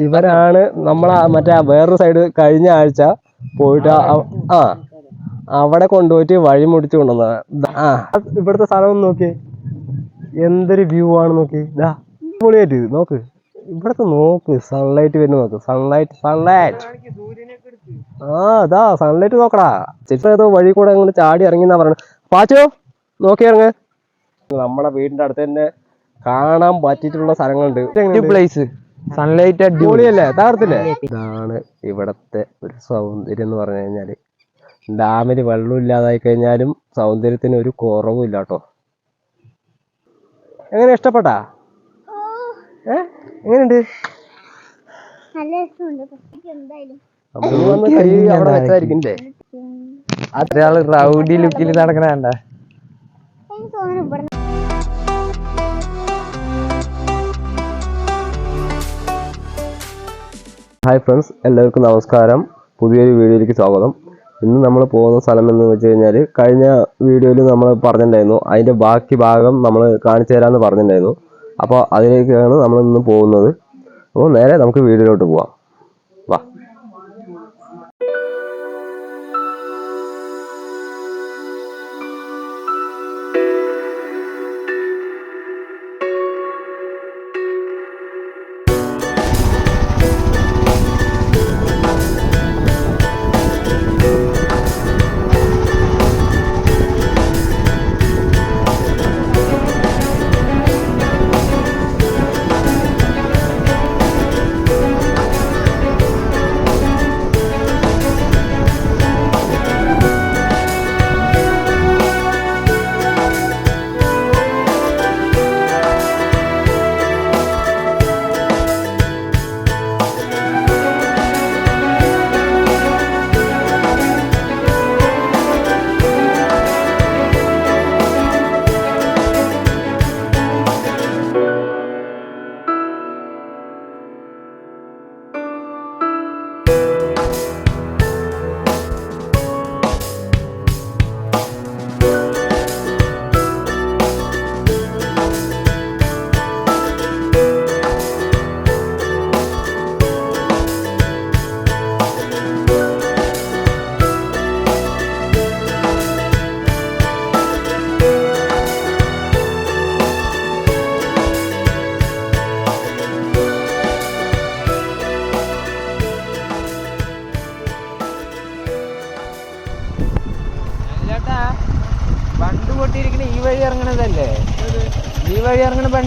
ഇവരാണ് നമ്മളെ മറ്റേ വേറൊരു സൈഡ് കഴിഞ്ഞ ആഴ്ച പോയിട്ട് ആ- അവിടെ കൊണ്ടുപോയിട്ട് വഴി മുടിച്ചു കൊണ്ടുവന്നത്. ആ ഇവിടുത്തെ സ്ഥലം നോക്കി. എന്തൊരു വ്യൂ ആണ് നോക്കി. ഇതാ പൊളിയായിട്ട് നോക്ക്. ഇവിടത്തെ നോക്ക് സൺലൈറ്റ് വരുന്ന നോക്ക്. സൺലൈറ്റ് സൺലൈറ്റ് ആ അതാ സൺലൈറ്റ് നോക്കടാ. ചിത്രം ഏതോ വഴി കൂടെ അങ്ങോട്ട് ചാടി ഇറങ്ങി എന്നാ പറയണത് പാച്ചോ നോക്കി ഇറങ്ങ്. നമ്മുടെ വീടിന്റെ അടുത്ത് തന്നെ കാണാൻ പറ്റിയിട്ടുള്ള സ്ഥലങ്ങളുണ്ട്? പ്ലേസ് സൺലൈറ്റ് അടിപൊളിയല്ലേ തകർത്തില്ലേ? ഇതാണ് ഇവിടത്തെ ഒരു സൗന്ദര്യം എന്ന് പറഞ്ഞു കഴിഞ്ഞാൽ. ഡാമിൽ വെള്ളം ഇല്ലാതായി കഴിഞ്ഞാലും സൗന്ദര്യത്തിന് ഒരു കുറവും ഇല്ല കേട്ടോ എങ്ങനെ ഇഷ്ടപ്പെട്ടാ? ഏ? എങ്ങനെയുണ്ട്? ഒരാൾ റൗഡി ലുക്കിൽ നടക്കണ ഹായ് ഫ്രണ്ട്സ് എല്ലാവർക്കും നമസ്കാരം. പുതിയൊരു വീഡിയോയിലേക്ക് സ്വാഗതം. ഇന്ന് നമ്മൾ പോകുന്ന സ്ഥലം എന്ന് വെച്ച് കഴിഞ്ഞാൽ കഴിഞ്ഞ വീഡിയോയിൽ നമ്മൾ പറഞ്ഞിട്ടുണ്ടായിരുന്നു. അതിന്റെ ബാക്കി ഭാഗം നമ്മൾ കാണിച്ചു തരാമെന്ന് പറഞ്ഞിട്ടുണ്ടായിരുന്നു. അപ്പോൾ അതിലേക്കാണ് നമ്മൾ ഇന്ന് പോകുന്നത്. അപ്പോൾ നേരെ നമുക്ക് വീഡിയോയിലോട്ട് പോവാം.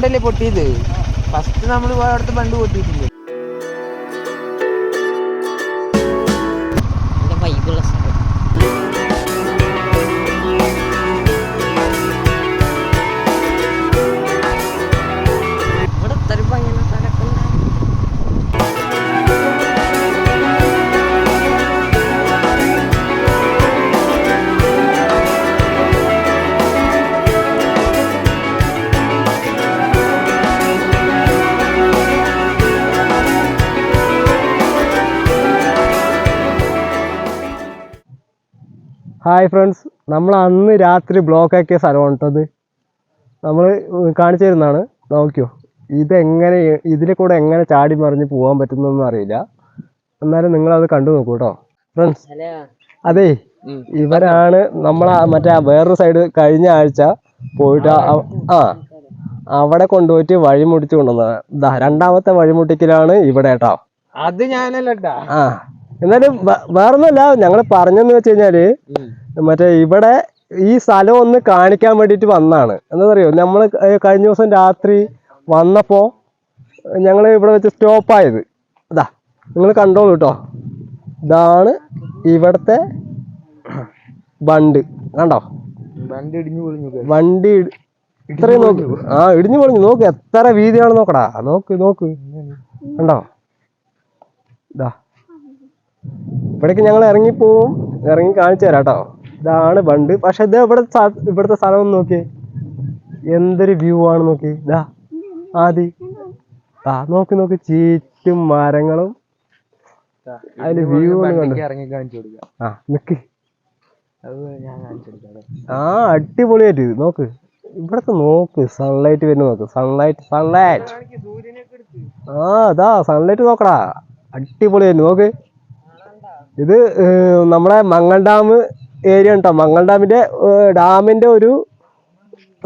ബണ്ടല്ലേ പൊട്ടിയത്? ഫസ്റ്റ് നമ്മൾ പോയടുത്ത് ബണ്ട് പൊട്ടിയിട്ടില്ലേ? ഹായ് ഫ്രണ്ട്സ് നമ്മൾ അന്ന് രാത്രി ബ്ലോക്ക് ആക്കിയ സ്ഥലമാണ് കേട്ടത് നമ്മൾ കാണിച്ചു തരുന്നതാണ്. നോക്കിയോ. ഇതെങ്ങനെ ഇതിലെ കൂടെ എങ്ങനെ ചാടി മറിഞ്ഞ് പോകാൻ പറ്റുന്നൊന്നും അറിയില്ല. എന്നാലും നിങ്ങൾ അത് കണ്ടു നോക്കൂ കേട്ടോ ഫ്രണ്ട്സ് അതെ ഇവരാണ് നമ്മൾ മറ്റേ വേറൊരു സൈഡ് കഴിഞ്ഞ ആഴ്ച പോയിട്ട് ആ- അവിടെ കൊണ്ടുപോയിട്ട് വഴി മുടിച്ച് കൊണ്ടുവന്നത് രണ്ടാമത്തെ വഴിമുട്ടിക്കലാണ് ഇവിടെ കേട്ടോ അത് ഞാനല്ലട്ടാ. ആ എന്നാലും വേറൊന്നുമല്ല. ഞങ്ങൾ പറഞ്ഞെന്ന് വെച്ച് കഴിഞ്ഞാൽ മറ്റേ ഇവിടെ ഈ സ്ഥലം ഒന്ന് കാണിക്കാൻ വേണ്ടിയിട്ട് വന്നാണ്. എന്താ എന്താണെന്നറിയോ നമ്മൾ കഴിഞ്ഞ ദിവസം രാത്രി വന്നപ്പോൾ ഞങ്ങൾ ഇവിടെ വെച്ച് സ്റ്റോപ്പ് ആയത്. അതാ നിങ്ങൾ കണ്ടോളൂ കേട്ടോ ഇതാണ് ഇവിടുത്തെ ബണ്ട്. കണ്ടോ? വണ്ടി ഇടിഞ്ഞു പൊളിഞ്ഞു വണ്ടി ഇട്- ഇത്രയും നോക്ക്. ആ ഇടിഞ്ഞു പൊളിഞ്ഞു. നോക്ക് എത്ര വീതിയാണ് നോക്കടാ. നോക്ക് നോക്ക്. കണ്ടോ? ഇതാ ഇവിടേക്ക് ഞങ്ങൾ ഇറങ്ങിപ്പോവും. ഇറങ്ങി കാണിച്ചു തരാം കേട്ടോ ഇതാണ് ബണ്ട് പക്ഷെ ഇത് ഇവിടെ ഇവിടുത്തെ സ്ഥലം ഒന്ന് നോക്കി എന്തൊരു വ്യൂ ആണ് നോക്കി ഇതാ ആദി. ആ നോക്കി നോക്കി. ചീറ്റും മരങ്ങളും. അതിൽ വ്യൂ ഇറങ്ങി കാണിച്ചു കൊടുക്കാം. ആ നിക്ക്. ആ അടിപൊളിയായിട്ട് നോക്ക്. ഇവിടത്തെ നോക്ക്. സൺലൈറ്റ് വരുന്ന നോക്ക്. സൺലൈറ്റ് സൺലൈറ്റ് ആ അതാ സൺലൈറ്റ് നോക്കടാ. അടിപൊളിയായിരുന്നു നോക്ക്. ഇത് നമ്മുടെ നമ്മളെ മംഗൾ ഡാം ഏരിയ ഉണ്ടോ? മംഗൾ ഡാമിന്റെ ഡാമിന്റെ ഒരു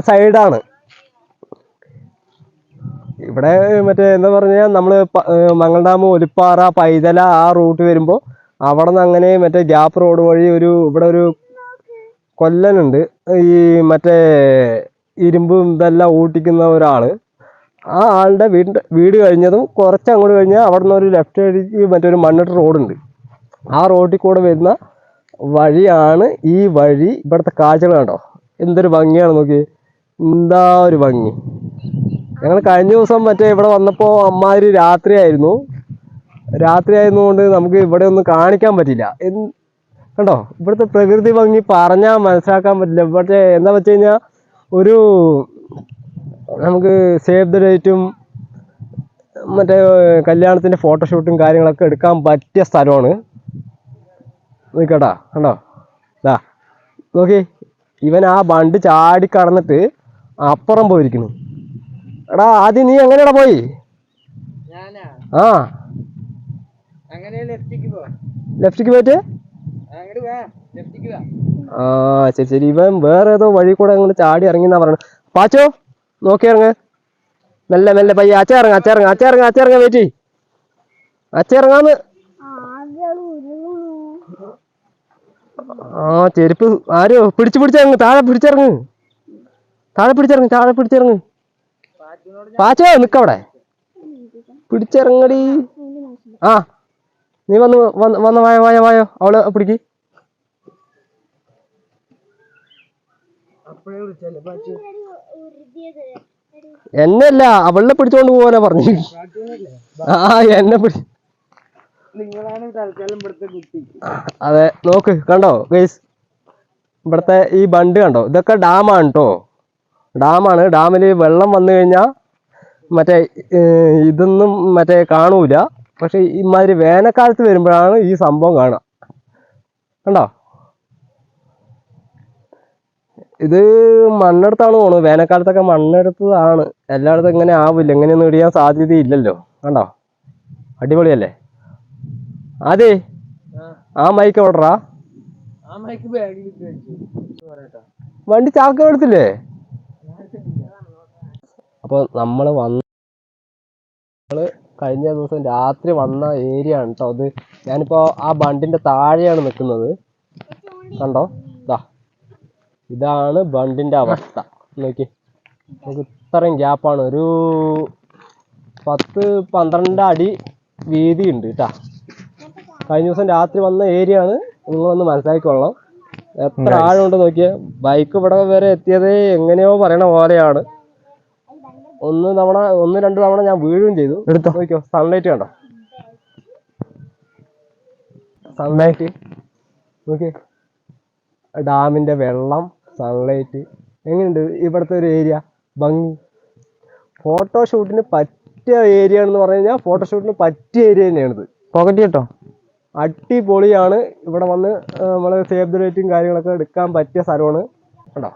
സൈഡാണ്. ഇവിടെ മറ്റേ എന്താ പറഞ്ഞാൽ നമ്മൾ മംഗൾ ഡാം ഒലിപ്പാറ പൈതല ആ റൂട്ട് വരുമ്പോ അവിടെ നിന്ന് അങ്ങനെ മറ്റേ ഗ്യാപ്പ് റോഡ് വഴി ഒരു ഇവിടെ ഒരു കൊല്ലനുണ്ട്. ഈ മറ്റേ ഇരുമ്പും ഇതെല്ലാം ഊട്ടിക്കുന്ന ഒരാൾ. ആ ആളുടെ വീടിന്റെ വീട് കഴിഞ്ഞതും കുറച്ച് അങ്ങോട്ട് കഴിഞ്ഞാൽ അവിടെ നിന്ന് ഒരു ലെഫ്റ്റ് സൈഡിലേക്ക് മറ്റൊരു മണ്ണിട്ട് റോഡുണ്ട്. ആ റോഡിൽ കൂടെ വരുന്ന വഴിയാണ് ഈ വഴി ഇവിടുത്തെ കാഴ്ചകൾ കണ്ടോ? എന്തൊരു ഭംഗിയാണ് നോക്കി എന്താ ഒരു ഭംഗി. ഞങ്ങൾ കഴിഞ്ഞ ദിവസം മറ്റേ ഇവിടെ വന്നപ്പോൾ അമ്മാതിരി രാത്രിയായിരുന്നു. രാത്രി നമുക്ക് ഇവിടെ ഒന്നും കാണിക്കാൻ പറ്റില്ല. കണ്ടോ? ഇവിടുത്തെ പ്രകൃതി ഭംഗി പറഞ്ഞാൽ മനസ്സിലാക്കാൻ പറ്റില്ല. പക്ഷേ എന്താ വെച്ച് കഴിഞ്ഞാൽ ഒരു നമുക്ക് സേവ് ദ ഡേറ്റും മറ്റേ കല്യാണത്തിന്റെ ഫോട്ടോഷൂട്ടും കാര്യങ്ങളൊക്കെ എടുക്കാൻ പറ്റിയ സ്ഥലമാണ്. നോക്കട്ടാ കണ്ടോ? ദാ നോക്കി. ഇവൻ ആ ബണ്ട് ചാടി കടന്നിട്ട് അപ്പുറം പോയിരിക്കുന്നു. എടാ ആദ്യം നീ എങ്ങനെയാടാ പോയി? ആ. അങ്ങനെ ലെഫ്റ്റിക്ക് പോയിട്ട്? ആ ശരി ശരി. ഇവൻ വേറെ ഏതോ വഴി കൂടെ അങ്ങോട്ട് ചാടി ഇറങ്ങി എന്നാ പറയണത്. പാച്ചോ നോക്കി ഇറങ്ങ്. മെല്ലെ മെല്ലെ പയ്യ അച്ഛ ഇറങ്ങ അച്ഛ ഇറങ്ങ അച്ഛ ഇറങ്ങ അച്ഛ ഇറങ്ങ വെയിറ്റ് അച്ഛ ഇറങ്ങാന്ന്. ആ ചെരുപ്പ്. ആരോ പിടിച്ചു പിടിച്ചിറങ്ങ് താഴെ പിടിച്ചിറങ്ങ്. താഴെ പിടിച്ചിറങ്ങ്. താഴെ പിടിച്ചിറങ്ങ്. പാച്ചോ നിക്കവിടെ പിടിച്ചിറങ്ങടി. ആ നീ വന്ന് വന്ന് വായോ വായോ വായോ. അവൾ പിടിക്ക്. എന്നല്ല അവളെ പിടിച്ചോണ്ട് പോവാനാ പറഞ്ഞു ആ എന്നെ പിടി നിങ്ങളാണ് തൽക്കാലം ഇവിടുത്തെ കുട്ടി അതെ നോക്ക് കണ്ടോ ഗൈസ് ഇവിടുത്തെ ഈ ബണ്ട് കണ്ടോ? ഇതൊക്കെ ഡാമാണ് കേട്ടോ ഡാമാണ് ഡാമിൽ വെള്ളം വന്നു കഴിഞ്ഞാൽ മറ്റേ ഇതൊന്നും മറ്റേ കാണൂല. പക്ഷെ ഇമാതിരി വേനൽക്കാലത്ത് വരുമ്പോഴാണ് ഈ സംഭവം കാണുക കണ്ടോ? ഇത് മണ്ണെടുത്താണ് പോണത് വേനൽക്കാലത്തൊക്കെ മണ്ണെടുത്തതാണ്. എല്ലായിടത്തും ഇങ്ങനെ ആവില്ല. ഇങ്ങനെയൊന്നും ഇടിയാൻ സാധ്യതയില്ലല്ലോ. കണ്ടോ? അടിപൊളിയല്ലേ? അതെ ആ. മൈക്ക് വെച്ചു വണ്ടി ചാക്ക് എടുത്തില്ലേ? അപ്പൊ നമ്മൾ വന്ന നമ്മൾ കഴിഞ്ഞ ദിവസം രാത്രി വന്ന ഏരിയ ആണ് കേട്ടോ അത് ഞാനിപ്പോ ആ ബണ്ടിന്റെ താഴെയാണ് നിൽക്കുന്നത് കണ്ടോ? ഇതാ ഇതാണ് ബണ്ടിന്റെ അവസ്ഥ. നോക്കി. നമുക്ക് ഇത്രയും ഗ്യാപ്പാണ് ഒരു പത്ത് പന്ത്രണ്ട് അടി വീതി ഉണ്ട് കേട്ടാ കഴിഞ്ഞ ദിവസം രാത്രി വന്ന ഏരിയ ആണ്. നിങ്ങളൊന്ന് മനസ്സിലാക്കിക്കൊള്ളാം എത്ര ആഴമുണ്ട് നോക്കിയാൽ ബൈക്ക് ഇവിടെ വരെ എത്തിയത് എങ്ങനെയോ പറയണ പോലെയാണ്. ഒന്ന് തവണ ഒന്ന് രണ്ട് തവണ ഞാൻ വീഴുകയും ചെയ്തു. എടുത്തോ? നോക്കിയോ സൺലൈറ്റ് കണ്ടോ? സൺലൈറ്റ് നോക്കിയേ. ഡാമിന്റെ വെള്ളം സൺലൈറ്റ് എങ്ങനെയുണ്ട് ഇവിടുത്തെ ഒരു ഏരിയ ഭംഗി. ഫോട്ടോഷൂട്ടിന് പറ്റിയ ഏരിയ എന്ന് പറഞ്ഞു കഴിഞ്ഞാൽ ഫോട്ടോഷൂട്ടിന് പറ്റിയ ഏരിയ തന്നെയാണിത്. പോക്കറ്റ് കേട്ടോ? അടിപൊളിയാണ്. ഇവിടെ വന്ന് നമ്മൾ സേഫ് ദ ഡേറ്റും കാര്യങ്ങളൊക്കെ എടുക്കാൻ പറ്റിയ സ്ഥലമാണ്. കേട്ടോ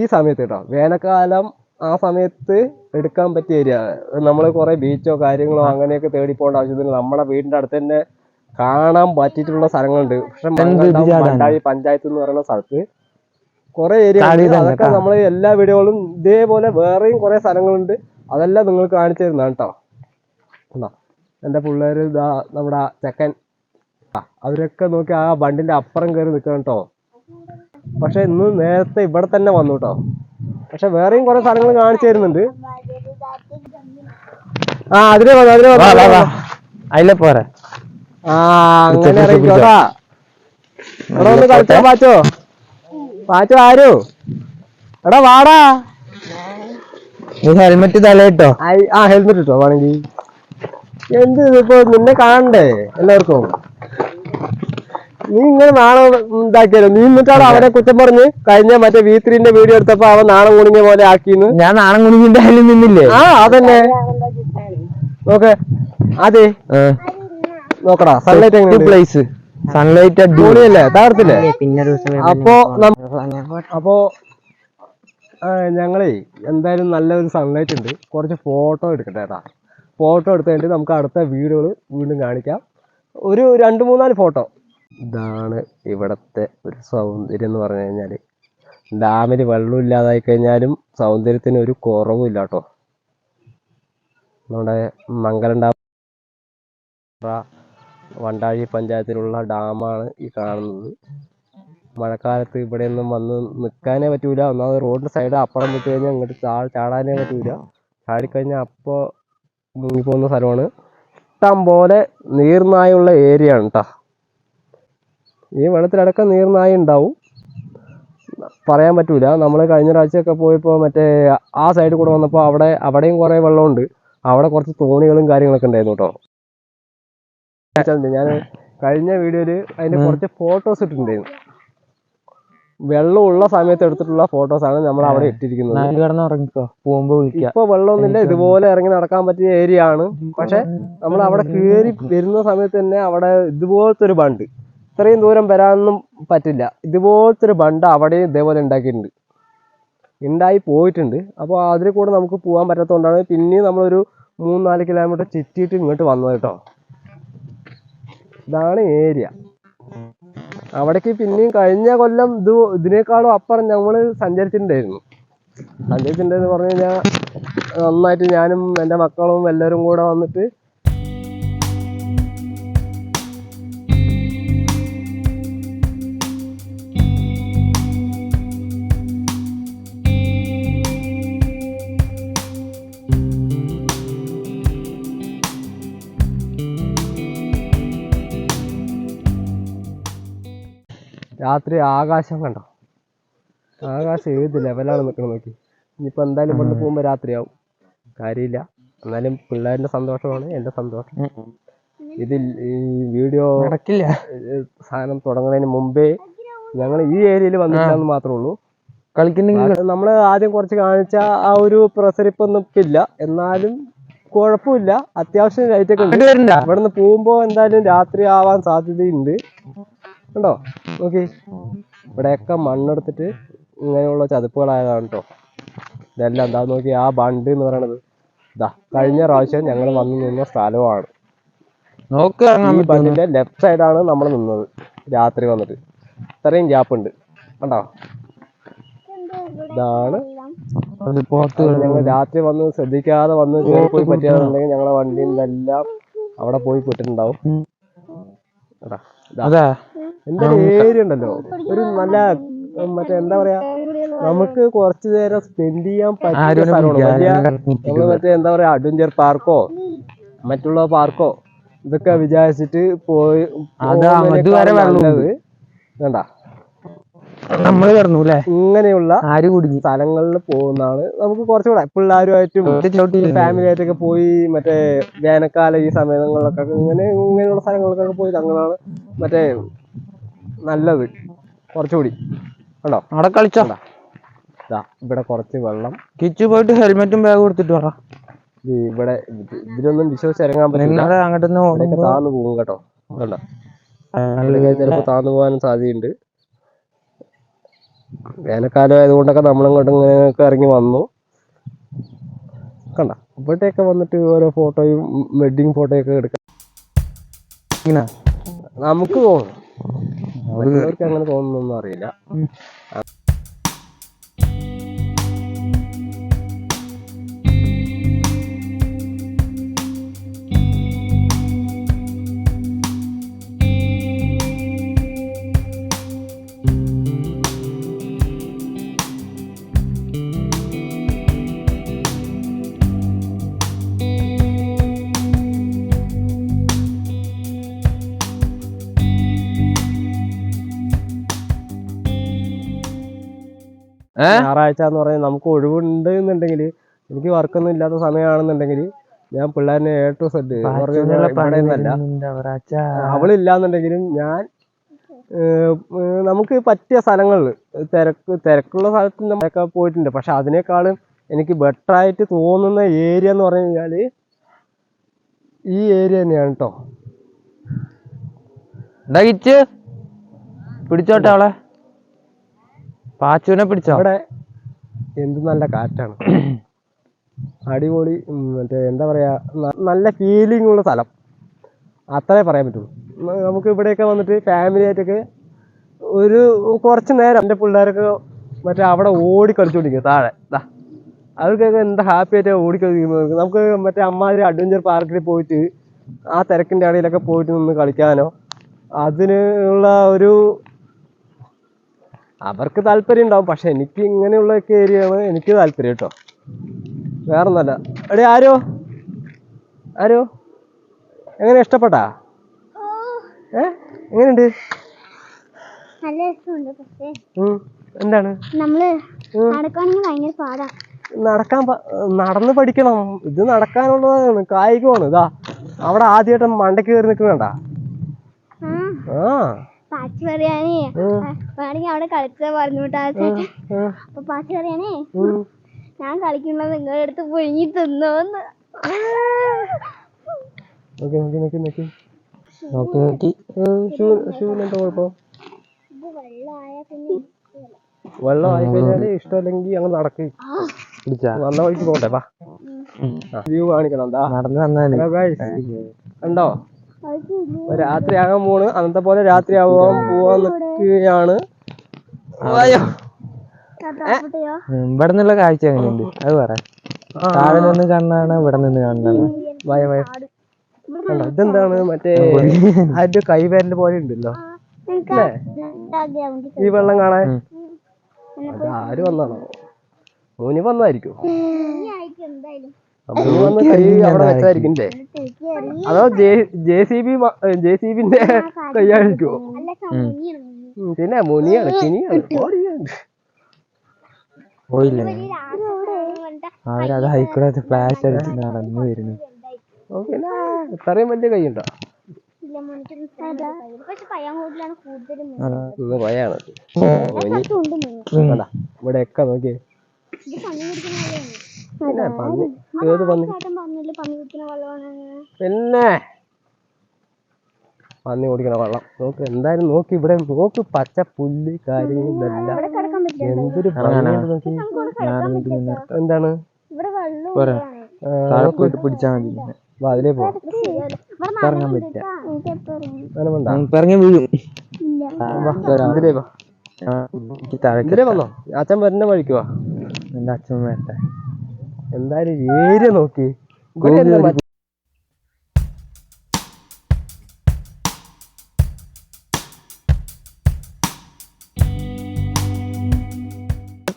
ഈ സമയത്ത് കേട്ടോ വേനൽക്കാലം ആ സമയത്ത് എടുക്കാൻ പറ്റിയ ഏരിയ നമ്മൾ കുറേ ബീച്ചോ കാര്യങ്ങളോ അങ്ങനെയൊക്കെ തേടി പോകേണ്ട ആവശ്യത്തിന് നമ്മുടെ വീടിന്റെ അടുത്ത് തന്നെ കാണാൻ പറ്റിയിട്ടുള്ള സ്ഥലങ്ങളുണ്ട്. പക്ഷെ മണ്ടാവി പഞ്ചായത്ത് എന്ന് പറയുന്ന സ്ഥലത്ത് കുറേ ഏരിയ അതൊക്കെ നമ്മൾ എല്ലാ വീഡിയോകളും ഇതേപോലെ വേറെയും കുറേ സ്ഥലങ്ങളുണ്ട്. അതെല്ലാം നിങ്ങൾ കാണിച്ചു തരുന്നതാണ് കേട്ടോ. കണ്ടോ? എന്റെ പിള്ളേർ ഇതാ നമ്മുടെ ചെക്കൻ. അവരൊക്കെ നോക്കി ആ ബണ്ടിന്റെ അപ്പുറം കയറി നിൽക്കണം കേട്ടോ പക്ഷെ ഇന്ന് നേരത്തെ ഇവിടെ തന്നെ വന്നു കേട്ടോ പക്ഷെ വേറെയും കുറെ സ്ഥലങ്ങൾ കാണിച്ചു തരുന്നുണ്ട്. ആ അതിലെ വന്നു അതിലെ വന്നു, അതിലെ പോരെ. ആ അങ്ങനെ ഇറങ്ങിക്കോട്ടാ. ഇവിടെ ഒന്ന് കളിച്ചോ പാച്ചോ. പാച്ചോ ആരു? എടാ വാടാ. ഹെൽമെറ്റ് തലയിട്ടോ? ആ ഹെൽമെറ്റ് ഇട്ടോ വേണമെങ്കിൽ. എന്ത് ഇതിപ്പോ നിന്നെ കാണണ്ടേ? എല്ലാവർക്കും. നീ ഇങ്ങനെ നാണം ഇതാക്കിയല്ലോ നീ എന്നിട്ടാണ് അവരെ കുറ്റം പറഞ്ഞ് കഴിഞ്ഞ മറ്റേ വി ത്രീന്റെ വീഡിയോ എടുത്തപ്പോ അവൻ നാണം കുണിങ്ങിയ പോലെ ആക്കിന്ന്? ഞാൻ നാണം കുണിങ്ങിന്റെ അതിൽ നിന്നില്ലേ? ആ അതന്നെ. നോക്ക്. അതെ നോക്കടാ സൺലൈറ്റ് എങ്ങനെ പ്ലേസ് സൺലൈറ്റ് അടിപൊളിയല്ലേ? തകർത്തില്ലേ അപ്പോ അപ്പോ ഞങ്ങളേ എന്തായാലും നല്ലൊരു സൺലൈറ്റ് ഉണ്ട്. കുറച്ച് ഫോട്ടോ എടുക്കട്ടെ കേട്ടാ ഫോട്ടോ എടുത്ത് കഴിഞ്ഞിട്ട് നമുക്ക് അടുത്ത വീഡിയോകൾ വീണ്ടും കാണിക്കാം. ഒരു രണ്ട് മൂന്നാൽ ഫോട്ടോ. ഇതാണ് ഇവിടുത്തെ ഒരു സൗന്ദര്യം എന്ന് പറഞ്ഞു കഴിഞ്ഞാൽ ഡാമിൽ വെള്ളം ഇല്ലാതായി കഴിഞ്ഞാലും സൗന്ദര്യത്തിന് ഒരു കുറവും ഇല്ല കേട്ടോ. നമ്മുടെ മംഗലം ഡാം വണ്ടാഴി പഞ്ചായത്തിലുള്ള ഡാമാണ് ഈ കാണുന്നത്. മഴക്കാലത്ത് ഇവിടെ നിന്നും വന്ന് നിൽക്കാനേ പറ്റൂല. ഒന്നാമത് റോഡിന്റെ സൈഡ് അപ്പുറം വിട്ട് കഴിഞ്ഞാൽ ഇങ്ങോട്ട് ചാ ചാടാനേ പറ്റൂല. ചാടിക്കഴിഞ്ഞാൽ അപ്പോൾ മുങ്ങിപ്പോകുന്ന സ്ഥലമാണ്. ഇഷ്ടം പോലെ നീർനായുള്ള ഏരിയ ആണ് കേട്ടോ ഈ വെള്ളത്തിലടക്കം നീർനായ ഉണ്ടാവും. പറയാൻ പറ്റൂല. നമ്മൾ കഴിഞ്ഞ പ്രാവശ്യമൊക്കെ പോയപ്പോൾ മറ്റേ ആ സൈഡിൽ കൂടെ വന്നപ്പോൾ അവിടെ അവിടെയും കുറേ വെള്ളമുണ്ട്. അവിടെ കുറച്ച് തോണികളും കാര്യങ്ങളൊക്കെ ഉണ്ടായിരുന്നു കേട്ടോ ഞാൻ കഴിഞ്ഞ വീഡിയോയിൽ അതിന്റെ കുറച്ച് ഫോട്ടോസ് ഇട്ടിട്ടുണ്ടായിരുന്നു. വെള്ളമുള്ള സമയത്ത് എടുത്തിട്ടുള്ള ഫോട്ടോസ് ആണ് നമ്മൾ അവിടെ ഇട്ടിരിക്കുന്നത്. നാല് കിടന്ന് ഉറങ്ങിക്കോ പോകുമ്പോ വിളിക്കാം. ഇപ്പൊ വെള്ളമൊന്നുമില്ല ഇതുപോലെ ഇറങ്ങി നടക്കാൻ പറ്റിയ ഏരിയ ആണ്. പക്ഷെ നമ്മൾ അവിടെ കയറി വരുന്ന സമയത്ത് തന്നെ അവിടെ ഇതുപോലത്തെ ഒരു ബണ്ട്. ഇത്രയും ദൂരം വരാനൊന്നും പറ്റില്ല. ഇതുപോലത്തെ ഒരു ബണ്ട് അവിടെയും ഇതേപോലെ ഉണ്ടാക്കിയിട്ടുണ്ട്. ഉണ്ടായി പോയിട്ടുണ്ട്. അപ്പോൾ അതിൽ കൂടെ നമുക്ക് പോകാൻ പറ്റാത്തതുകൊണ്ടാണ് പിന്നെയും നമ്മളൊരു മൂന്ന് നാല് കിലോമീറ്റർ ചുറ്റിയിട്ട് ഇങ്ങോട്ട് വന്നത് കേട്ടോ. ഇതാണ് ഏരിയ അവിടേക്ക് പിന്നെയും കഴിഞ്ഞ കൊല്ലം ഇത് ഇതിനേക്കാളും അപ്പുറം ഞങ്ങൾ സഞ്ചരിച്ചിട്ടുണ്ടായിരുന്നു. സഞ്ചരിച്ചിട്ടുണ്ടെന്ന് പറഞ്ഞു കഴിഞ്ഞാൽ നന്നായിട്ട് ഞാനും എന്റെ മക്കളും എല്ലാവരും കൂടെ വന്നിട്ട് രാത്രി ആകാശം കണ്ടോ? ആകാശം ഏത് ലെവലാണ് നിൽക്കണം നോക്കി. ഇനിയിപ്പോൾ എന്തായാലും കൊണ്ട് പോകുമ്പോൾ രാത്രിയാവും. കാര്യമില്ല. എന്നാലും പിള്ളേരുടെ സന്തോഷമാണ് എന്റെ സന്തോഷം. ഇതിൽ ഈ വീഡിയോ നടക്കില്ല. സാധനം തുടങ്ങുന്നതിന് മുമ്പേ ഞങ്ങൾ ഈ ഏരിയയിൽ വന്നിട്ടില്ലെന്ന് മാത്രമേ ഉള്ളൂ. കളിക്കുന്നെങ്കിൽ നമ്മൾ ആദ്യം കുറച്ച് കാണിച്ച ആ ഒരു പ്രസരിപ്പൊന്നും ഇപ്പം ഇല്ല എന്നാലും കുഴപ്പമില്ല. അത്യാവശ്യം ലൈറ്റൊക്കെ ഉണ്ട്. വരണ്ട. ഇവിടുന്ന് പോകുമ്പോൾ എന്തായാലും രാത്രി ആവാൻ സാധ്യതയുണ്ട്. കണ്ടോ? നോക്കി. ഇവിടെയൊക്കെ മണ്ണെടുത്തിട്ട് ഇങ്ങനെയുള്ള ചതുപ്പുകളായതാണ് കേട്ടോ ഇതെല്ലാം എന്താ നോക്കി ആ ബണ്ട് എന്ന് പറയണത്. ഇതാ കഴിഞ്ഞ പ്രാവശ്യം ഞങ്ങൾ വന്നു നിന്ന സ്ഥലമാണ്. നോക്ക് ഈ? ബണ്ടിന്റെ ലെഫ്റ്റ് സൈഡാണ് നമ്മൾ നിന്നത്. രാത്രി വന്നിട്ട്. ഇത്രയും ഗ്യാപ്പ് ഉണ്ട്. കണ്ടോ? ഇതാണ്. ഞങ്ങൾ രാത്രി വന്ന് ശ്രദ്ധിക്കാതെ വന്ന് പോയി പറ്റിയാണെന്നുണ്ടെങ്കിൽ ഞങ്ങളെ വണ്ടിയും ഇതെല്ലാം അവിടെ പോയി പെട്ടിട്ടുണ്ടാവും. ഉം. അതാ. എന്റെ ഏരിയ ഉണ്ടല്ലോ. ഒരു നല്ല മറ്റേ എന്താ പറയാ നമുക്ക് കുറച്ചു നേരം സ്പെൻഡ് ചെയ്യാൻ പറ്റിയ സ്ഥലമാണ്. നമ്മൾ മറ്റേ എന്താ പറയാ അഡ്വഞ്ചർ പാർക്കോ മറ്റുള്ള പാർക്കോ ഇതൊക്കെ വിചാരിച്ചിട്ട് പോയി. നല്ലത് വേണ്ട. കിടന്നു അല്ലേ ഇങ്ങനെയുള്ള ആര് കുടുങ്ങി? സ്ഥലങ്ങളിൽ പോകുന്നതാണ് നമുക്ക് കുറച്ചുകൂടെ. പിള്ളേരുമായിട്ടും ഫാമിലി ആയിട്ടൊക്കെ പോയി മറ്റേ വേനൽക്കാലം ഈ സമയങ്ങളിലൊക്കെ ഇങ്ങനെ ഇങ്ങനെയുള്ള സ്ഥലങ്ങളിലൊക്കെ പോയി തങ്ങുന്നതാണ് മറ്റേ നല്ലത് കുറച്ചുകൂടി. കണ്ടോ? അവിടെ കളിച്ചോ. ഇതാ ഇവിടെ കുറച്ച് വെള്ളം. കിച്ചു പോയിട്ട് ഹെൽമെറ്റും ബാഗ് കൊടുത്തിട്ട് പറ ഇത് ഇവിടെ ഇതിനൊന്നും വിശ്വസിച്ച് ഇറങ്ങാൻ പറ്റില്ല. അങ്ങോട്ട് താന്നു പോകും കേട്ടോ. കണ്ടോ? ചിലപ്പോ താന്നു പോകാനും സാധ്യതയുണ്ട്. വേനൽക്കാലം ആയതുകൊണ്ടൊക്കെ നമ്മളിങ്ങോട്ട് ഇങ്ങനെയൊക്കെ ഇറങ്ങി വന്നു. കണ്ട? ഇവിടെയൊക്കെ വന്നിട്ട് ഓരോ ഫോട്ടോയും വെഡിങ് ഫോട്ടോയൊക്കെ എടുക്കാം ഇങ്ങനെ. നമുക്ക് തോന്നും. മറ്റുള്ളവർക്ക് അങ്ങനെ തോന്നുന്നൊന്നും അറിയില്ല. ഞായറാഴ്ച എന്ന് പറഞ്ഞാൽ നമുക്ക് ഒഴിവുണ്ട് എന്നുണ്ടെങ്കിൽ എനിക്ക് വർക്കൊന്നും ഇല്ലാത്ത സമയമാണെന്നുണ്ടെങ്കിൽ ഞാൻ പിള്ളേരെ എ ടു സെഡ് അവളില്ലാന്നുണ്ടെങ്കിലും ഞാൻ നമുക്ക് പറ്റിയ സ്ഥലങ്ങളിൽ തിരക്ക് തിരക്കുള്ള സ്ഥലത്ത് നമ്മളൊക്കെ പോയിട്ടുണ്ട്. പക്ഷെ അതിനേക്കാളും എനിക്ക് ബെറ്റർ ആയിട്ട് തോന്നുന്ന ഏരിയ എന്ന് പറഞ്ഞു കഴിഞ്ഞാൽ ഈ ഏരിയ തന്നെയാണ് കേട്ടോ പിടിച്ചോട്ടെ അവളെ. പാച്ചുവിനെ പിടിച്ചോ? അവിടെ എന്ത് നല്ല കാറ്റാണ്. അടിപൊളി മറ്റേ എന്താ പറയാ നല്ല ഫീലിംഗ് ഉള്ള സ്ഥലം. അത്രേ പറയാൻ പറ്റുള്ളൂ. നമുക്ക് ഇവിടെയൊക്കെ വന്നിട്ട് ഫാമിലി ആയിട്ടൊക്കെ ഒരു കുറച്ച് നേരം എന്റെ പിള്ളേരൊക്കെ മറ്റേ അവിടെ ഓടി കളിച്ചുകൊണ്ടിരിക്കും താഴെ. അവർക്കൊക്കെ എന്താ ഹാപ്പി ആയിട്ട് ഓടി നമുക്ക് മറ്റേ അമ്മാതിരി അഡ്വഞ്ചർ പാർക്കിൽ പോയിട്ട് ആ തിരക്കിന്റെ ഇടയിലൊക്കെ പോയിട്ട് നിന്ന് കളിക്കാനോ? അതിനുള്ള ഒരു അവർക്ക് താല്പര്യം ഉണ്ടാവും. പക്ഷെ എനിക്ക് ഇങ്ങനെയുള്ളൊക്കെ ഏരിയയാണ് എനിക്ക് താല്പര്യം കേട്ടോ. വേറെ ഒന്നല്ല എടേ ആരോ? ആരോ? എങ്ങനെ ഇഷ്ടപ്പെട്ടാ? ഏ? എങ്ങനെയുണ്ട്? നല്ല രസമുണ്ട് പക്ഷേ. എന്താണ്? നമ്മൾ നടക്കുകയാണെങ്കിൽ ഭയങ്കര പാടാ. നടക്കാൻ നടന്ന് പഠിക്കണം. ഇത് നടക്കാനുള്ളതാണ്. കായികമാണ്. ഇതാ. അവിടെ ആദ്യമായിട്ട് മണ്ടയ്ക്ക് കയറി നിൽക്കുന്നുണ്ടാ ആ. പാച്ച് പറയാനേ വേണമെങ്കിൽ അവിടെ കളിച്ച പറഞ്ഞു അപ്പൊ പാച്ച് പറയാനേ ഞാൻ കളിക്കുമ്പോ നിങ്ങളുടെ അടുത്ത് പുഴുങ്ങി തിന്നോന്ന്. നോക്കി നോക്കി നോക്കി. നോക്കി നോക്കി. നോക്കി ഷൂ ഷൂവിന് എന്താ കുഴപ്പം? ഇത് വെള്ളമായ പിന്നെ വെള്ളം ആയി കഴിഞ്ഞാൽ ഇഷ്ടമല്ലെങ്കിൽ അങ്ങ് നടക്ക്. പിടിച്ചാ വന്ന വഴിക്ക് പോട്ടെ വാ. വ്യൂ കാണിക്കണം എന്താ നടന്നു വന്നാൽ. കണ്ടോ? അവർക്ക് ഇത് ഇപ്പൊ രാത്രി ആകാൻ പോണ്. അന്നത്തെ പോലെ രാത്രി ആവാൻ പോവാൻ നിൽക്കുകയാണ് ഇവിടെ നിന്നുള്ള കാഴ്ച എങ്ങനെയുണ്ട്? അത് പറ. താഴെ നിന്ന് കാണാണ് ഇവിടെ നിന്ന് കാണാണ് വയ വയ ഇതെന്താണ്? മറ്റേ അതിന്റെ കൈവേരൽ പോലെ ഉണ്ടല്ലോ. ഈ വെള്ളം കാണാൻ? ആര് വന്നാണോ? മോനി വന്നായിരിക്കും? അവിടെ അതോ J C B J C ബിന്റെ ഉം, പിന്നെ മുനിയാണ് കിനിയാണ് ഓടിയാണ്. അവരത് ഹൈക്കൂടെ ഫ്ലാഷ് അടിച്ച് നടന്നു വരുന്നു. പിന്നെ ഇത്രയും വലിയ കൈയുണ്ടോ? ഇവിടെയൊക്കെ നോക്കിയേ. പന്നി പിന്നെ. പന്നി ഏത് പന്നി? ഓടിക്കണ വെള്ളം നോക്ക് എന്തായാലും നോക്ക് ഇവിടെ നോക്ക് പച്ച പുല്ല് എന്തൊരു നോക്കി. എന്താണ്? പിടിച്ചാ മതി അതിലേ ഇറങ്ങാൻ പറ്റില്ല. ഇറങ്ങി വീഴും. ഇതിലേ വാ ആ, എനിക്ക് താഴെ ഇതിലേ വന്നോ? അച്ഛൻ വരുന്ന വഴിക്കുവാ എന്റെ അച്ഛൻ വരട്ടെ. എന്തായാലും ഏരിയ നോക്കി.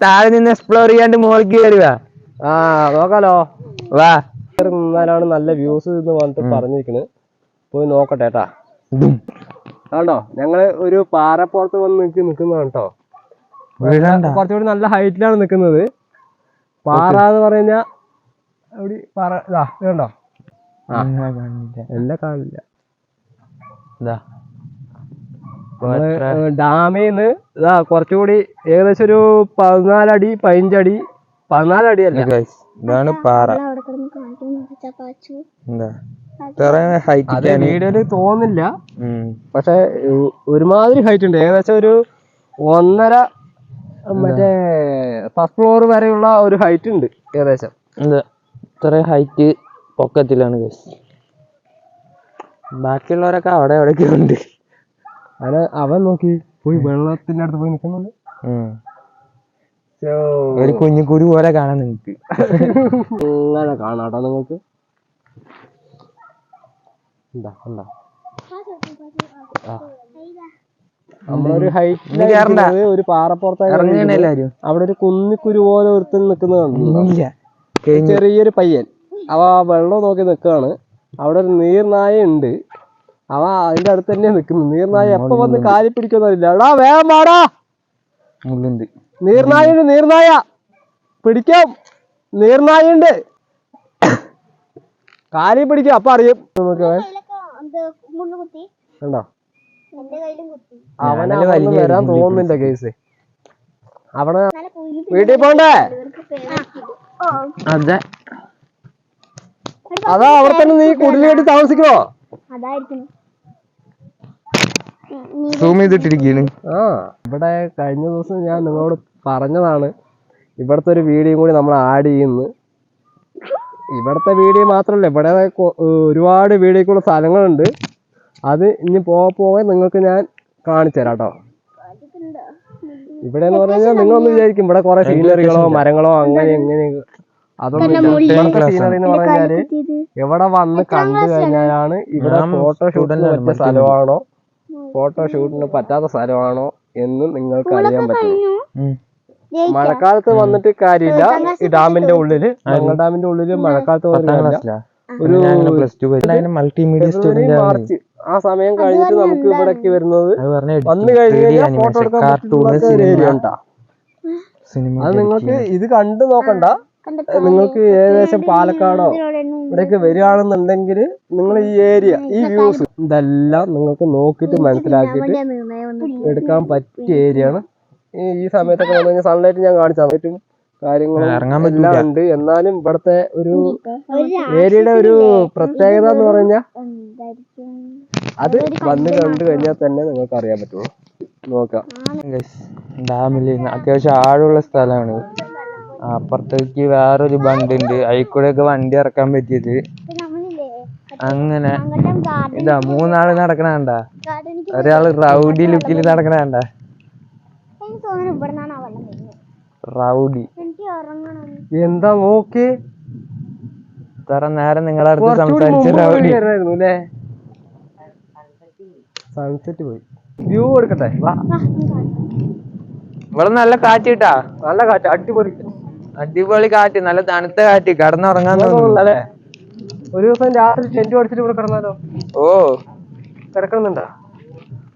താഴെ നിന്ന് എക്സ്പ്ലോർ ചെയ്യാണ്ട് മുകളിൽ കയറി വാ. ആ നോക്കാലോ. വാ. നിന്നാലാണ് നല്ല വ്യൂസ് എന്ന് പറഞ്ഞിട്ട് പറഞ്ഞിരിക്കുന്നത് പോയി നോക്കട്ടെ കേട്ടാ ആണോ? ഞങ്ങൾ ഒരു പാറപ്പുറത്ത് വന്ന് നിൽക്കി നിൽക്കുന്നതാണ് കേട്ടോ കുറച്ചുകൂടി നല്ല ഹൈറ്റിലാണ് നിൽക്കുന്നത് പാറ എന്ന് പറഞ്ഞാ എവിടെ? പാറ ഇതാ ഇത് ആ. ഇങ്ങനെ കാണില്ല. എന്നെ കാണില്ല. നിന്ന് ഇതാ കുറച്ചുകൂടി ഏകദേശം ഒരു പതിനാലടി പതിനഞ്ചടി പതിനാലടി അല്ല. ഇതാണ് പാറ. അവിടെ അത് വീഡിയോയിൽ തോന്നില്ല പക്ഷെ ഒരുമാതിരി ഹൈറ്റ് ഉണ്ട്. ഏകദേശം ഒരു ഒന്നര മറ്റേ ഫസ്റ്റ് ഫ്ലോർ വരെയുള്ള ഒരു ഹൈറ്റ് ഉണ്ട് ഏകദേശം. എന്താ ഇത്ര ഹൈറ്റ് പൊക്കത്തിലാണ് guys. ബാക്കിയുള്ളവരൊക്കെ അവിടെ എവിടെയൊക്കെ ഉണ്ട്. അതിന് അവൻ നോക്കി. പോയി വെള്ളത്തിന്റെ അടുത്ത് പോയി നിൽക്കുന്നുണ്ട്. ഒരു കുഞ്ഞു കുരു പോലെ കാണാൻ നിങ്ങക്ക്. അങ്ങനെ കാണാട്ടോ നിങ്ങൾക്ക്? എന്താ എന്താ നമ്മളൊരു. ഹൈറ്റ് ഒരു പാറപ്പുറത്തായി അവിടെ ഒരു കുന്നിക്കുരു പോലെ ഒരുത്തൻ നിൽക്കുന്നത് കണ്ടു. ചെറിയൊരു പയ്യൻ. അവ ആ വെള്ളം നോക്കി നിൽക്കുകയാണ്. അവിടെ ഒരു നീർനായ ഉണ്ട്. അവ അതിന്റെ അടുത്ത് തന്നെ നിൽക്കുന്നു നീർനായ എപ്പൊ വന്ന് കാലി പിടിക്കുന്നറിയില്ല എടാ വേഗം വാടാ. നീർനായ നീർനായുണ്ട് നീർനായ. പിടിക്കാം. നീർനായ ഉണ്ട് കാലി പിടിക്കാം. അപ്പൊ അറിയും. കണ്ടോ? എന്റെ കയ്യിലും കുത്തി. അവനെ ഞാനല്ലേ വരാൻ തോന്നുന്നില്ല കേസ്. അവിടെ വീട്ടിൽ പോണ്ടേ? ഓ. അതെ. അതാ അവിടെ തന്നെ നീ കുടിലേട്ട് താമസിക്കണോ? സൂം ചെയ്തിട്ടിരിക്കാണ് ആ. ഇവിടെ കഴിഞ്ഞ ദിവസം ഞാൻ നിങ്ങളോട് പറഞ്ഞതാണ് ഇവിടുത്തെ ഒരു വീഡിയോ കൂടി നമ്മൾ ആഡ് ചെയ്യുന്നു. ഇവിടുത്തെ വീഡിയോ മാത്രമല്ല ഇവിടെ ഒരുപാട് വീഡിയോക്കുള്ള സ്ഥലങ്ങളുണ്ട്. അത് ഇനി പോവാ പോവാ നിങ്ങൾക്ക് ഞാൻ കാണിച്ചു തരാം കേട്ടോ ഇവിടെ എന്ന് പറഞ്ഞാൽ നിങ്ങളൊന്നും വിചാരിക്കും ഇവിടെ കുറെ സീനറികളോ മരങ്ങളോ അങ്ങനെ എങ്ങനെ അതൊന്നും സീനറി എന്ന് പറഞ്ഞാൽ എവിടെ വന്ന് കണ്ടു കഴിഞ്ഞാലാണ് ഇവിടെ ഫോട്ടോ ഷൂട്ടിന് പറ്റിയ സ്ഥലമാണോ? ഫോട്ടോ ഷൂട്ടിന് പറ്റാത്ത സ്ഥലമാണോ എന്ന് നിങ്ങൾക്ക് അറിയാൻ പറ്റും. മഴക്കാലത്ത് വന്നിട്ട് കാര്യമില്ല. ഈ ഡാമിന്റെ ഉള്ളിൽ ഞങ്ങൾ ഡാമിന്റെ ഉള്ളിൽ മഴക്കാലത്ത് ഒരു മൾട്ടിമീഡിയ മാർച്ച് ആ സമയം കഴിഞ്ഞിട്ട് നമുക്ക് ഇവിടേക്ക് വരുന്നത്. വന്നു കഴിഞ്ഞാൽ ഫോട്ടോ എടുക്കാൻ പറ്റുന്ന അത് നിങ്ങൾക്ക് ഇത് കണ്ടു നോക്കണ്ട. നിങ്ങൾക്ക് ഏകദേശം പാലക്കാടോ ഇവിടേക്ക് വരികയാണെന്നുണ്ടെങ്കിൽ നിങ്ങൾ ഈ ഏരിയ ഈ വ്യൂസ് ഇതെല്ലാം നിങ്ങൾക്ക് നോക്കിയിട്ട് മനസ്സിലാക്കിയിട്ട് എടുക്കാൻ പറ്റിയ ഏരിയ ആണ്. ഈ സമയത്തൊക്കെ വന്നു കഴിഞ്ഞാൽ സൺലൈറ്റ് ഞാൻ കാണിച്ചു പറ്റും. കാര്യങ്ങളും ഇറങ്ങാൻ എല്ലാം ഉണ്ട്. എന്നാലും ഇവിടുത്തെ ഒരു ഏരിയയുടെ ഒരു പ്രത്യേകത എന്ന് പറഞ്ഞാൽ അത് വന്ന് കണ്ടു കഴിഞ്ഞാൽ തന്നെ നിങ്ങൾക്ക് അറിയാൻ പറ്റുള്ളൂ. നോക്കാം. ഡാമിൽ അത്യാവശ്യം ആഴമുള്ള സ്ഥലമാണ്. അപ്പുറത്തേക്ക് വേറൊരു ബണ്ട് ഉണ്ട് അതിൽ കൂടെ ഒക്കെ വണ്ടി ഇറക്കാൻ പറ്റിയത്. അങ്ങനെ. ഇതാ മൂന്നാൾ നടക്കണ കണ്ട? ഒരാൾ റൗഡി ലുക്കിൽ നടക്കണ കണ്ട? എനിക്ക് തോന്നുന്നു ഇവിടെ നിന്നാണ് ആ വെള്ളം വരുന്നത്. റൗഡി. എന്താ നോക്കി ഇത്ര നേരം നിങ്ങളെ അടുത്ത് അല്ലേ? സൺസെറ്റ് പോയി. വ്യൂ കൊടുക്കട്ടെ? വാ. ഇവിടെ നല്ല കാറ്റ് കിട്ടാ? നല്ല കാറ്റ് അടിപൊളി. അടിപൊളി കാറ്റ് നല്ല തണുത്ത കാറ്റ് കടന്നുറങ്ങാൻ അല്ലേ ഒരു ദിവസം രാത്രി ടെന്റ് അടിച്ചിട്ട് ഇവിടെ കിടന്നാലോ? ഓ. കിടക്കണമെന്നുണ്ടോ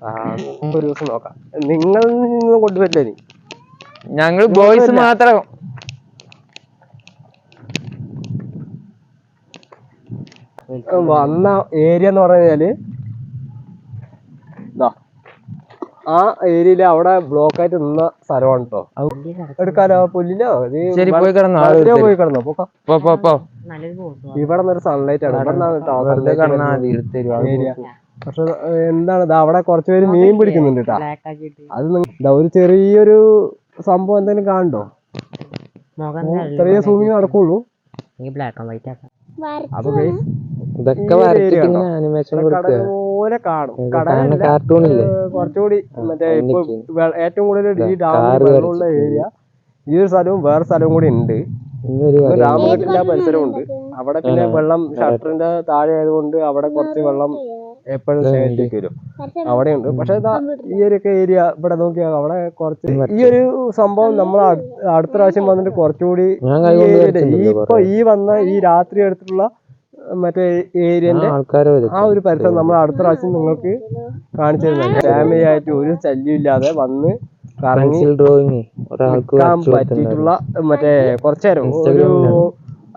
ആ ഒരു ദിവസം നോക്കാം. നിങ്ങൾ കൊണ്ടുവരില്ല ഞങ്ങൾ ബോയ്സ് മാത്രം വന്ന ഏരിയ എന്ന് പറഞ്ഞു കഴിഞ്ഞാൽ ദാ, ആ ഏരിയയിൽ അവിടെ ബ്ലോക്ക് ആയിട്ട് നിന്ന സ്ഥലമാണ് കേട്ടോ എടുക്കാലോ? പുല്ലിലോ ഇത് ശരി, പോയി കിടന്നോ, പോയി കിടന്നോ? പോക്കാം. പോ പോ പോ. ഇവിടെ നിന്നൊരു സൺലൈറ്റ് ആണ്. ഇവിടെ പക്ഷെ എന്താണ് ദാ അവിടെ കുറച്ച് പേര് മീൻ പിടിക്കുന്നുണ്ട് കേട്ടാ അത് ഒരു ചെറിയൊരു സംഭവം എന്തെങ്കിലും കാണണ്ടോ ചെറിയ സൂമിങ് നടക്കുള്ളൂ. ആൻഡ് വൈറ്റ് ഇതൊക്കെ ഒരു വരച്ചിട്ട് ആനിമേഷൻ കുറച്ചുകൂടി മറ്റേ ഇപ്പൊ ഏറ്റവും കൂടുതൽ ഈ ഏരിയ ഈ ഒരു സ്ഥലവും വേറെ സ്ഥലവും കൂടി ഉണ്ട്. രാമഘട്ടിന്റെ പരിസരമുണ്ട് അവിടെ പിന്നെ വെള്ളം ഷട്ടറിന്റെ താഴെ ആയതുകൊണ്ട് അവിടെ കുറച്ച് വെള്ളം എപ്പോഴും ശേഖരിച്ച് വരും. അവിടെയുണ്ട് പക്ഷെ ഈ ഒരു ഏരിയ ഇവിടെ നോക്കിയാൽ അവിടെ കുറച്ച് ഈ ഒരു സംഭവം നമ്മൾ അടുത്ത പ്രാവശ്യം വന്നിട്ട് കുറച്ചുകൂടി ഈ ഇപ്പൊ ഈ വന്ന ഈ രാത്രി എടുത്തിട്ടുള്ള മറ്റേ ഏരിയന്റെ ആൾക്കാരെ ആ ഒരു പരിസരം നമ്മൾ അടുത്ത പ്രാവശ്യം നിങ്ങൾക്ക് കാണിച്ചു തരുന്നുണ്ട് ഫാമിലി ആയിട്ട് ഒരു ശല്യം ഇല്ലാതെ വന്ന് കറങ്ങി ഡ്രോയിങ്. പറ്റിയിട്ടുള്ള മറ്റേ കുറച്ചേരം ഒരു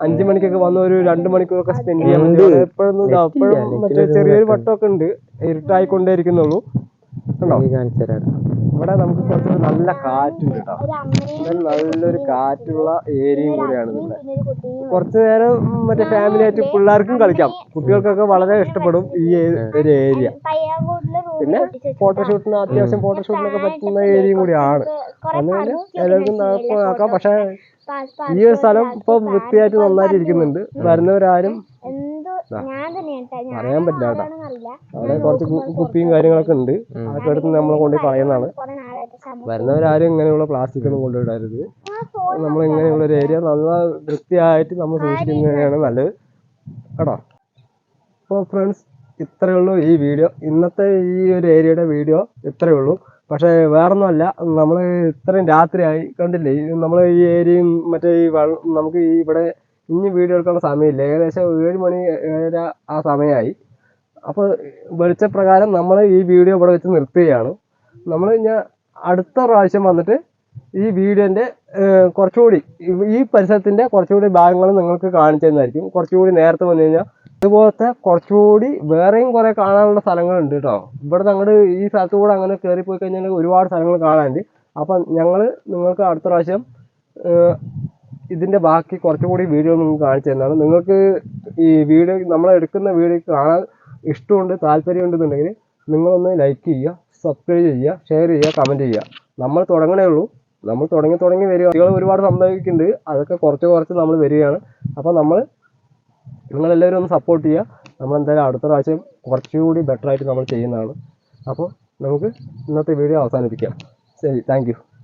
അഞ്ചു മണിക്കൊക്കെ വന്ന് ഒരു രണ്ടു മണിക്കൂറൊക്കെ സ്പെൻഡ് ചെയ്യാൻ. പറ്റും എപ്പോഴൊന്നും എപ്പോഴും മറ്റേ ചെറിയൊരു വട്ടമൊക്കെ ഉണ്ട് ഇരുട്ടായിക്കൊണ്ടേയിരിക്കുന്നുള്ളൂ. കണ്ടോ? ഈ കാണിച്ചു തരാം ഇവിടെ നമുക്ക് കുറച്ച് നല്ല കാറ്റുണ്ട് കേട്ടോ. നല്ലൊരു കാറ്റുള്ള ഏരിയയും കൂടിയാണ് ഇവിടെ. കുറച്ചു നേരം മറ്റേ ഫാമിലി ആയിട്ട് പിള്ളേർക്കും കളിക്കാം. കുട്ടികൾക്കൊക്കെ വളരെ ഇഷ്ടപ്പെടും ഈ ഒരു ഏരിയ. പിന്നെ ഫോട്ടോഷൂട്ടിന് അത്യാവശ്യം ഫോട്ടോഷൂട്ടിനൊക്കെ പറ്റുന്ന ഏരിയയും കൂടിയാണ്. കഴിഞ്ഞാൽ എല്ലാവർക്കും ആക്കാം പക്ഷെ ഈ ഒരു സ്ഥലം ഇപ്പൊ വൃത്തിയായിട്ട് നന്നായിട്ട് ഇരിക്കുന്നുണ്ട്. വരുന്നവരാരും. പറയാൻ പറ്റില്ല കേട്ടോ. അവിടെ കുറച്ച് കുപ്പിയും കാര്യങ്ങളൊക്കെ ഉണ്ട്. അതൊക്കെ എടുത്ത് നമ്മൾ കൊണ്ട് കളയുന്നതാണ്. കുറെ നാളായിട്ട് വരുന്നവരാരും ഇങ്ങനെയുള്ള പ്ലാസ്റ്റിക് ഒന്നും കൊണ്ടുവിടരുത്. നമ്മൾ ഇങ്ങനെയുള്ള ഒരു ഏരിയ നല്ല വൃത്തിയായിട്ട് നമ്മൾ സൂക്ഷിക്കുന്നതാണ് നല്ലത്. കേട്ടോ? അപ്പോൾ ഫ്രണ്ട്സ് ഇത്രയേ ഉള്ളൂ ഈ വീഡിയോ. ഇന്നത്തെ ഈ ഒരു ഏരിയയുടെ വീഡിയോ ഇത്രയേ ഉള്ളൂ. പക്ഷേ വേറൊന്നുമല്ല നമ്മൾ ഇത്രയും രാത്രിയായി കണ്ടില്ലേ? നമ്മൾ ഈ ഏരിയയും മറ്റേ ഈ നമുക്ക് ഈ ഇവിടെ ഇനി വീഡിയോ എടുക്കാനുള്ള സമയമില്ല. ഏകദേശം ഏഴ് മണി ഏഴര ആ സമയമായി. അപ്പോൾ വെളിച്ചപ്രകാരം നമ്മൾ ഈ വീഡിയോ ഇവിടെ വെച്ച് നിർത്തുകയാണ്. നമ്മൾ ഞാൻ അടുത്ത പ്രാവശ്യം വന്നിട്ട് ഈ വീഡിയോന്റെ കുറച്ചുകൂടി ഈ- പരിസരത്തിന്റെ കുറച്ചുകൂടി ഭാഗങ്ങൾ നിങ്ങൾക്ക് കാണിച്ചു തരുന്നതായിരിക്കും കുറച്ചുകൂടി നേരത്തെ വന്നു കഴിഞ്ഞാൽ ഇതുപോലത്തെ കുറച്ചുകൂടി വേറെയും കുറേ കാണാനുള്ള സ്ഥലങ്ങളുണ്ട് കേട്ടോ. ഇവിടെ അങ്ങോട്ട് ഈ സ്ഥലത്ത് കൂടെ അങ്ങനെ കയറി പോയി കഴിഞ്ഞാൽ ഒരുപാട് സ്ഥലങ്ങൾ കാണാനുണ്ട്. അപ്പം ഞങ്ങൾ നിങ്ങൾക്ക് അടുത്ത പ്രാവശ്യം ഇതിന്റെ ബാക്കി കുറച്ചുകൂടി വീഡിയോ നിങ്ങൾക്ക് കാണിച്ചു തരുന്നതാണ്. നിങ്ങൾക്ക് ഈ വീഡിയോ നമ്മൾ എടുക്കുന്ന വീഡിയോ കാണാൻ ഇഷ്ടമുണ്ട് താല്പര്യമുണ്ടെന്നുണ്ടെങ്കിൽ നിങ്ങളൊന്ന് ലൈക്ക് ചെയ്യുക സബ്സ്ക്രൈബ് ചെയ്യുക ഷെയർ ചെയ്യുക കമന്റ് ചെയ്യുക. നമ്മൾ തുടങ്ങണേ ഉള്ളൂ. നമ്മൾ തുടങ്ങി തുടങ്ങി വരിക ഒരുപാട് സംഭവിക്കുന്നുണ്ട്. അതൊക്കെ കുറച്ച് കുറച്ച് നമ്മൾ വരികയാണ്. അപ്പോൾ നമ്മൾ നിങ്ങളെല്ലാവരും ഒന്ന് സപ്പോർട്ട് ചെയ്യുക. നമ്മൾ എന്തായാലും അടുത്ത പ്രാവശ്യം കുറച്ചുകൂടി ബെറ്റർ ആയിട്ട് നമ്മൾ ചെയ്യുന്നതാണ്. അപ്പോൾ നമുക്ക് ഇന്നത്തെ വീഡിയോ അവസാനിപ്പിക്കാം. ശരി താങ്ക്